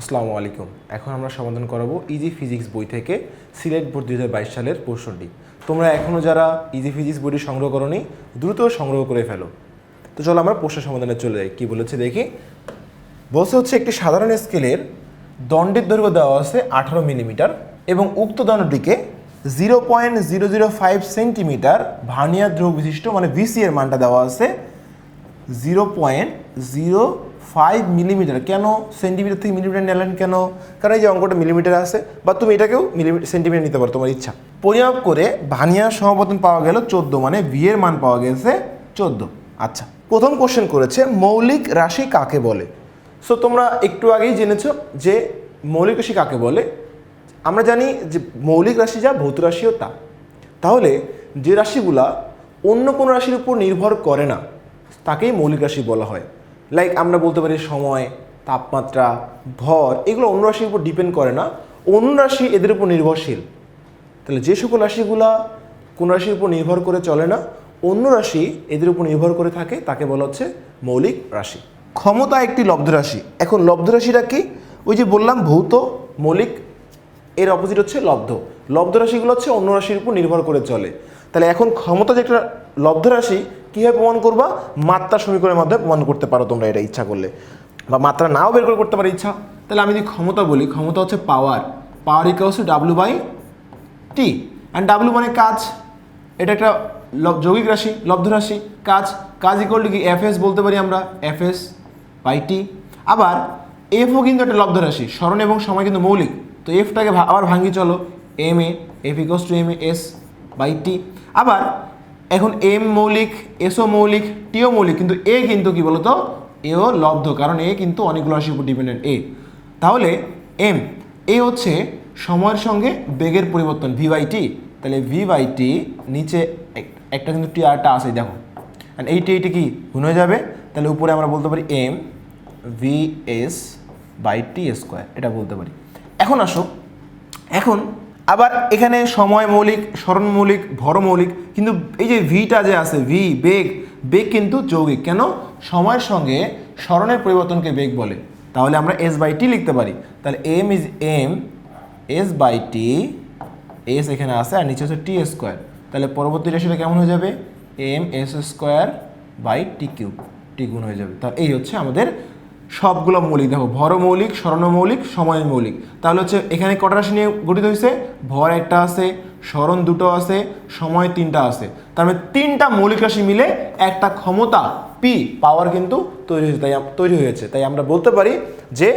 আসসালামু আলাইকুম। এখন আমরা সমাধান করাবো ইজি ফিজিক্স বই থেকে সিলেট বোর্ড দু হাজার বাইশ সালের প্রশ্নটি। তোমরা এখনও যারা ইজি ফিজিক্স বইটি সংগ্রহ করনি, দ্রুত সংগ্রহ করে ফেলো। তো চলো আমরা প্রশ্ন সমাধানে চলে যাই। কী বলেছে দেখি? বলছে হচ্ছে একটি সাধারণ স্কেলের দণ্ডের দৈর্ঘ্য দেওয়া আছে আঠারো মিলিমিটার এবং উক্ত দণ্ডটিকে zero point zero zero five centimetre vernier ধ্রুব বিশিষ্ট মানে ভিসি এর মানটা দেওয়া আছে zero point zero five millimetre কেন সেন্টিমিটার থেকে মিলিমিটার নিলেন কেন? কারণ এই যে অঙ্কটা মিলিমিটার আছে, বা তুমি এটাকেও মিলিমিটার সেন্টিমিটার নিতে পারো তোমার ইচ্ছা। পরিমাপ করে ভানিয়ার সমাপতন পাওয়া গেল চোদ্দ মানে ভি এর মান পাওয়া গেছে চোদ্দ। আচ্ছা প্রথম কোশ্চেন করেছে, মৌলিক রাশি কাকে বলে? সো তোমরা একটু আগেই জেনেছো যে মৌলিক রাশি কাকে বলে? আমরা জানি যে মৌলিক রাশি যা, ভৌত রাশিও তা। তাহলে যে রাশিগুলা অন্য কোনো রাশির উপর নির্ভর করে না, তাকেই মৌলিক রাশি বলা হয়। লাইক আমরা বলতে পারি সময়, তাপমাত্রা, ভর, এগুলো অন্য রাশির উপর ডিপেন্ড করে না। অন্য রাশি এদের উপর নির্ভরশীল। তাহলে যে সকল রাশিগুলা কোন রাশির উপর নির্ভর করে চলে না, অন্য রাশি এদের উপর নির্ভর করে থাকে, তাকে বলা হচ্ছে মৌলিক রাশি। ক্ষমতা একটি লব্ধ রাশি। এখন লব্ধ রাশিটা কি? ওই যে বললাম, ভৌত, মৌলিক, এর অপোজিট হচ্ছে লব্ধ। লব্ধ রাশিগুলো হচ্ছে অন্য রাশির উপর নির্ভর করে চলে। তাহলে এখন ক্ষমতা যে একটা লব্ধ রাশি কীভাবে প্রমাণ করবা? মাত্রা সমীকরণের মাধ্যমে প্রমাণ করতে পারো তোমরা এটা ইচ্ছা করলে। বা মাত্রা নাও বের করে করতে পারো ইচ্ছা। তাহলে আমি যদি ক্ষমতা বলি, ক্ষমতা হচ্ছে পাওয়ার পাওয়ার ইকালস হচ্ছে W by T and W মানে কাজ। এটা একটা যৌগিক রাশি, লব্ধ রাশি। কাজ কাজ ইকুয়াল টু কি? এফ এস বলতে পারি আমরা। এফ এস বাই টি আবার এফও কিন্তু একটা লব্ধ রাশি। স্মরণ এবং সময় কিন্তু মৌলিক। তো এফটাকে আবার ভাঙি চলো। M A F equals to M A S by T আবার এখন এম মৌলিক, এসও মৌলিক, টিও মৌলিক, কিন্তু এ কিন্তু কি বলতো? এও লব্ধ, কারণ এ কিন্তু অনেকগুলো রাশির উপর ডিপেন্ডেন্ট এ। তাহলে এম, এ হচ্ছে সময়ের সঙ্গে বেগের পরিবর্তন, ভি বাই টি। তাহলে ভি বাই টি নিচে এক- একটা কিন্তু টি আরটা আছে, দেখো। অ্যান্ড এইটি এইটি কি? গুণ হয়ে যাবে। তাহলে উপরে আমরা বলতে পারি M V S by T square, এটা বলতে পারি। এখন আসো, এখন আবার এখানে সময় মৌলিক, স্মরণ মৌলিক, ভর মৌলিক, কিন্তু এই যে ভিটা যে আছে, ভি, বেগ বেগ কিন্তু যৌগিক। কেন? সময়ের সঙ্গে স্মরণের পরিবর্তনকে বেগ বলে। তাহলে আমরা এস বাই টি লিখতে পারি। তাহলে M is M S by T S এখানে আছে আর নিচে হচ্ছে টি স্কোয়ার তাহলে পরবর্তী রাশিটা কেমন হয়ে যাবে? M S square by T cube T গুণ হয়ে যাবে। তাহলে এই হচ্ছে আমাদের সবগুলো মৌলিক। দেখো, ভর মৌলিক স্মরণ মৌলিক, সময় মৌলিক। তাহলে হচ্ছে এখানে কটা রাশি নিয়ে গঠিত হয়েছে ভর একটা আছে স্মরণ দুটো আছে, সময় তিনটা আছে। তার মানে তিনটা মৌলিক রাশি মিলে একটা ক্ষমতা পি পাওয়ার কিন্তু তৈরি হয়েছে, তাই তৈরি হয়েছে। তাই আমরা বলতে পারি যে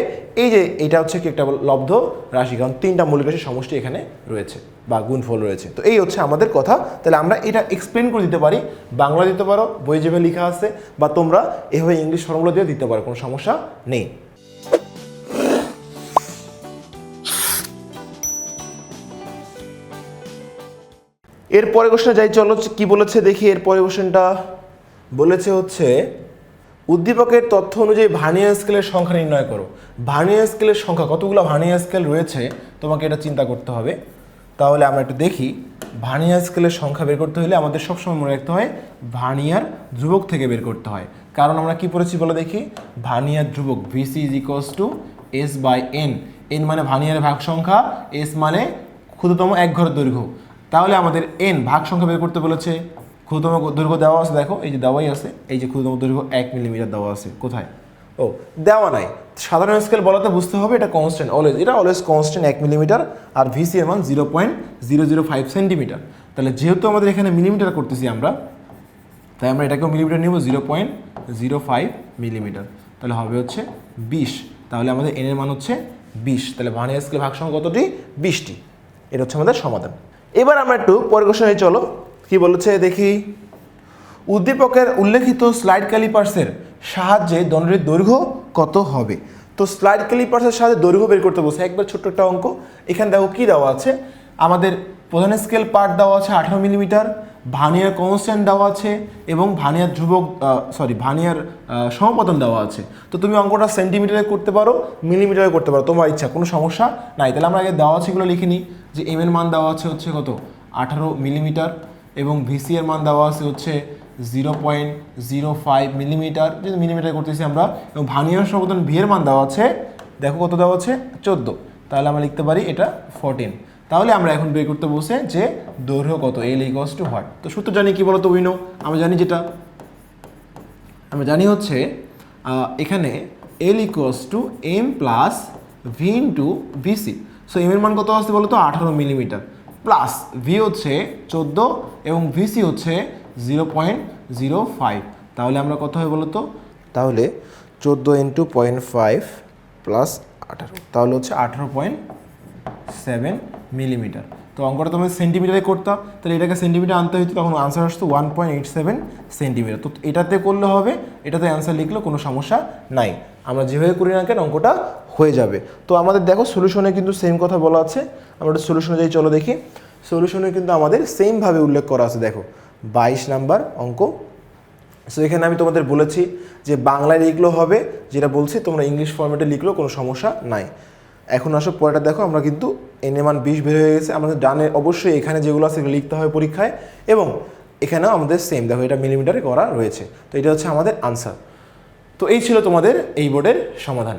এই যে এটা হচ্ছে কি একটা লব্ধ রাশি, কারণ তিনটা মৌলিক রাশির সমষ্টি এখানে রয়েছে বা গুণফল রয়েছে। তো এই হচ্ছে আমাদের কথা। তাহলে আমরা এটা এক্সপ্লেন করে দিতে পারি। বাংলা দিতে পারো, বই যেভাবে লেখা আছে, বা তোমরা এভাবে ইংলিশ ফর্মুলা দিয়ে দিতে পারো, কোনো সমস্যা নেই। এর পরে কোশ্চেনে যাই, চলো কি বলেছে দেখি এর পরে কোশ্চেনটা বলেছে হচ্ছে, উদ্দীপকের তথ্য অনুযায়ী ভার্নিয়ার স্কেলের সংখ্যা নির্ণয় করো। ভার্নিয়ার স্কেলের সংখ্যা, কতগুলো ভার্নিয়ার স্কেল রয়েছে? তোমাকে এটা চিন্তা করতে হবে। তাহলে আমরা একটু দেখি, ভার্নিয়ার স্কেলের সংখ্যা বের করতে হলে আমাদের সবসময় মনে রাখতে হয়, ভার্নিয়ার ধ্রুবক থেকে বের করতে হয়। কারণ আমরা কি পড়েছি বলে দেখি? ভার্নিয়ার ধ্রুবক VC is equals to S by N N মানে ভার্নিয়ারের ভাগ সংখ্যা এস মানে ক্ষুদ্রতম এক ঘরের দৈর্ঘ্য। তাহলে আমাদের এন ভাগ সংখ্যা বের করতে বলেছে। ক্ষুদ্রতম দৈর্ঘ্য দেওয়া আছে, দেখো, এই যে দেওয়াই আছে, এই যে ক্ষুদ্রতম দৈর্ঘ্য এক মিলিমিটার দেওয়া আছে, কোথায়? ও, দেওয়া নাই। সাধারণ স্কেল বলাতে বুঝতে হবে এটা কনস্ট্যান্ট অলওয়েজ এটা অলওয়েজ কনস্ট্যান্ট এক মিলিমিটার আর ভিসি এর মান zero point zero zero five centimetre তাহলে যেহেতু আমাদের এখানে মিলিমিটার করতেছি আমরা, তাই আমরা এটাকেও মিলিমিটার নেব zero point zero five millimetre তাহলে হবে হচ্ছে বিশ। তাহলে আমাদের এনের মান হচ্ছে বিশ। তাহলে ভার্নিয়ার স্কেল ভাগ সংখ্যা কতটি? বিশটি। এটা হচ্ছে আমাদের সমাধান। এবার আমরা একটু পরের চলো। কি বলেছে দেখি। উদ্দীপকের উল্লেখিত স্লাইড ক্যালিপার্সের সাহায্যে দণ্ডের দৈর্ঘ্য কত হবে? তো স্লাইড ক্যালিপার্সের সাহায্যে দৈর্ঘ্য বের করতে বলছে। একবার ছোট্ট একটা অঙ্ক। এখানে দেখো কী দেওয়া আছে? আমাদের প্রধান স্কেল পার্ট দেওয়া আছে আঠারো মিলিমিটার ভানিয়ার কনস্ট্যান্ট দেওয়া আছে এবং ভানিয়ার ধ্রুবক সরি ভানিয়ার সমপতন দেওয়া আছে। তো তুমি অঙ্কটা সেন্টিমিটারে করতে পারো মিলিমিটারে করতে পারো, তোমার ইচ্ছা, কোনো সমস্যা নাই। তাহলে আমরা আগে দেওয়া আছে এগুলো লিখে নিই, যে এম এর মান দেওয়া আছে হচ্ছে কত? আঠারো মিলিমিটার এবং ভিসি এর মান দেওয়া আছে হচ্ছে zero point zero five millimetre যদি মিলিমিটার করতেছি আমরা, এবং ভানিয়ার সমপতন ভি এর মান দেওয়া আছে, দেখো কত দেওয়া আছে? চোদ্দ। তাহলে আমরা লিখতে পারি এটা ফোরটিন তাহলে আমরা এখন বের করতে বসে যে দৈর্ঘ্য কত? এল ইকস টু হোয়াট তো সূত্র জানি কি বলতো, উইনো? আমরা জানি যেটা। আমরা জানি হচ্ছে এখানে L equals to M plus V into VC so M এর মান কত আসছে বলো তো আঠারো মিলিমিটার প্লাস ভি হচ্ছে চোদ্দ এবং ভিসি হচ্ছে জিরো পয়েন্ট জিরো ফাইভ তাহলে আমরা কত হয় বলো তো তাহলে চোদ্দ ইন্টু পয়েন্ট ফাইভ প্লাস আঠারো। তাহলে হচ্ছে আঠারো পয়েন্ট সেভেন মিলিমিটার তো অঙ্কটা তোমার সেন্টিমিটারে করতাম তাহলে এটাকে সেন্টিমিটার আনতে হতো তখন আনসার আসতো one point eight seven centimetre তো এটাতে করলে হবে, এটাতে অ্যান্সার লিখলে কোনো সমস্যা নাই। আমরা যেভাবে করি না কেন, অঙ্কটা হয়ে যাবে। তো আমাদের দেখো সলিউশনে কিন্তু সেম কথা বলা আছে। আমরা একটা সলিউশনে যাই, চলো দেখি। সলিউশনে কিন্তু আমাদের সেমভাবে উল্লেখ করা আছে, দেখো। বাইশ নাম্বার অঙ্ক। সো এখানে আমি তোমাদের বলেছি যে বাংলায় লিখলেও হবে, যেটা বলছি, তোমরা ইংলিশ ফর্মেটে লিখলেও কোনো সমস্যা নাই। এখন আসো পরেটা দেখো, আমরা কিন্তু এনে মান বিশ বের হয়ে গেছে, আমাদের ডানে অবশ্যই এখানে যেগুলো আছে সেগুলো লিখতে হবে পরীক্ষায় এবং এখানেও আমাদের সেম দেখো এটা মিলিমিটারে করা রয়েছে। তো এটা হচ্ছে আমাদের আনসার তো এই ছিল তোমাদের এই বোর্ডের সমাধান।